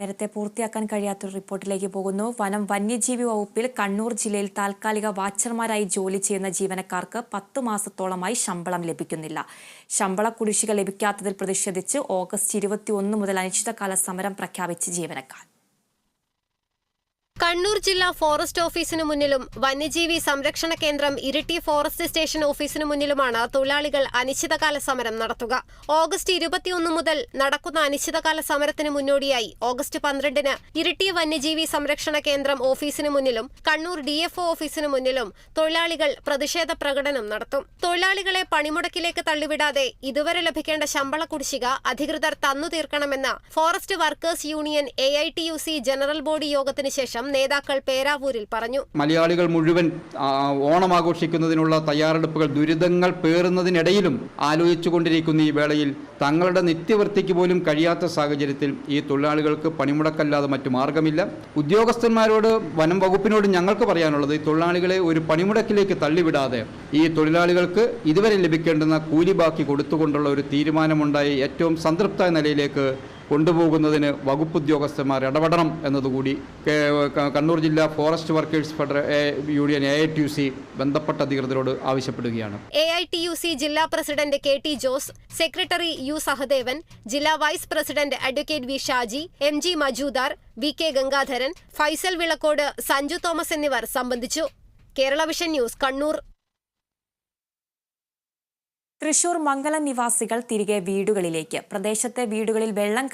നേരത്തെ പൂർത്തിയാക്കാൻ കഴിയാത്തൊരു റിപ്പോർട്ടിലേക്ക് പോകുന്നു. വനം വന്യജീവി വകുപ്പിൽ കണ്ണൂർ ജില്ലയിൽ താൽക്കാലിക വാച്ചർമാരായി ജോലി ചെയ്യുന്ന ജീവനക്കാർക്ക് പത്ത് മാസത്തോളമായി ശമ്പളം ലഭിക്കുന്നില്ല. ശമ്പള കുടിശ്ശിക ലഭിക്കാത്തതിൽ പ്രതിഷേധിച്ച് ഓഗസ്റ്റ് ഇരുപത്തിയൊന്ന് മുതൽ അനിശ്ചിതകാല സമരം പ്രഖ്യാപിച്ച് ജീവനക്കാർ. കണ്ണൂർ ജില്ലാ ഫോറസ്റ്റ് ഓഫീസിനു മുന്നിലും വന്യജീവി സംരക്ഷണ കേന്ദ്രം ഇരിട്ടി ഫോറസ്റ്റ് സ്റ്റേഷൻ ഓഫീസിനു മുന്നിലുമാണ് തൊഴിലാളികൾ അനിശ്ചിതകാല സമരം നടത്തുക. ഓഗസ്റ്റ് ഇരുപത്തിയൊന്ന് മുതൽ നടക്കുന്ന അനിശ്ചിതകാല സമരത്തിന് മുന്നോടിയായി ഓഗസ്റ്റ് പന്ത്രണ്ടിന് ഇരിട്ടി വന്യജീവി സംരക്ഷണ കേന്ദ്രം ഓഫീസിനു മുന്നിലും കണ്ണൂർ ഡിഎഫ്ഒ ഓഫീസിനു മുന്നിലും തൊഴിലാളികൾ പ്രതിഷേധ പ്രകടനം നടത്തും. തൊഴിലാളികളെ പണിമുടക്കിലേക്ക് തള്ളിവിടാതെ ഇതുവരെ ലഭിക്കേണ്ട ശമ്പള കുടിശ്ശിക അധികൃതർ തന്നു തീർക്കണമെന്ന് forest workers union A general body യോഗത്തിന് ശേഷം നേതാക്കൾ പേരാവൂരിൽ പറഞ്ഞു. മലയാളികൾ മുഴുവൻ ഓണം ആഘോഷിക്കുന്നതിനുള്ള തയ്യാറെടുപ്പുകൾ ദുരിതങ്ങൾ പേറുന്നതിനിടയിലും ആലോചിച്ചുകൊണ്ടിരിക്കുന്ന ഈ വേളയിൽ തങ്ങളുടെ നിത്യവൃത്തിക്ക് പോലും കഴിയാത്ത സാഹചര്യത്തിൽ ഈ തൊഴിലാളികൾക്ക് പണിമുടക്കല്ലാതെ മറ്റു മാർഗമില്ല. ഉദ്യോഗസ്ഥന്മാരോട് വനം വകുപ്പിനോട് ഞങ്ങൾക്ക് പറയാനുള്ളത് ഈ തൊഴിലാളികളെ ഒരു പണിമുടക്കിലേക്ക് തള്ളിവിടാതെ ഈ തൊഴിലാളികൾക്ക് ഇതുവരെ ലഭിക്കേണ്ടുന്ന കൂലി ബാക്കി കൊടുത്തുകൊണ്ടുള്ള ഒരു തീരുമാനമുണ്ടായി ഏറ്റവും സംതൃപ്ത നിലയിലേക്ക് കൊണ്ടുപോകുന്നതിന് വകുപ്പ് ഉദ്യോഗസ്ഥന്മാർ ഇടപെടണം എന്നതുകൂടി കണ്ണൂർ ജില്ലാ forest workers ഫെഡറ union A I T U C ബന്ധപ്പെട്ട അധികൃതരോട് ആവശ്യപ്പെടുകയാണ്. A I T U C ജില്ലാ president K T Jose secretary U Sahadevan ജില്ലാ vice president advocate V Shaji M G Majudar V K Gangadharan Faisal Vilakkode Sanju Thomas എന്നിവർ സംബന്ധിച്ചു. Kerala vision news Kannur. Thrissur Mangalam നിവാസികൾ തിരികെ വീടുകളിലേക്ക്. പ്രദേശത്തെ വീടുകളിൽ വെള്ളം